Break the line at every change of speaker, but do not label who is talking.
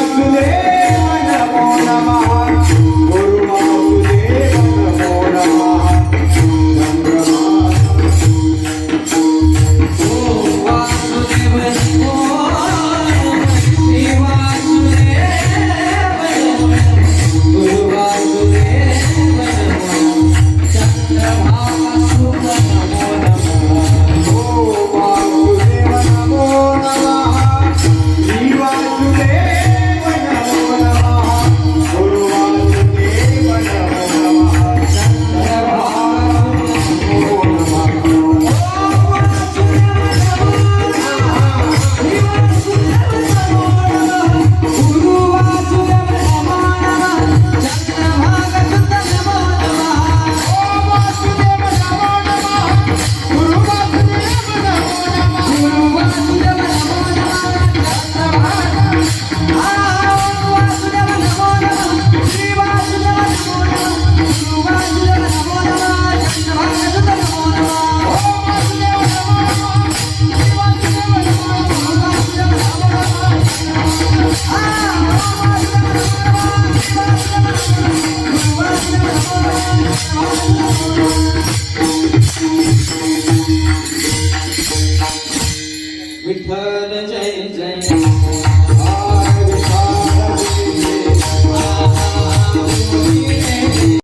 વાસુદેવ નમો નમઃ
विठ्ठल जय जय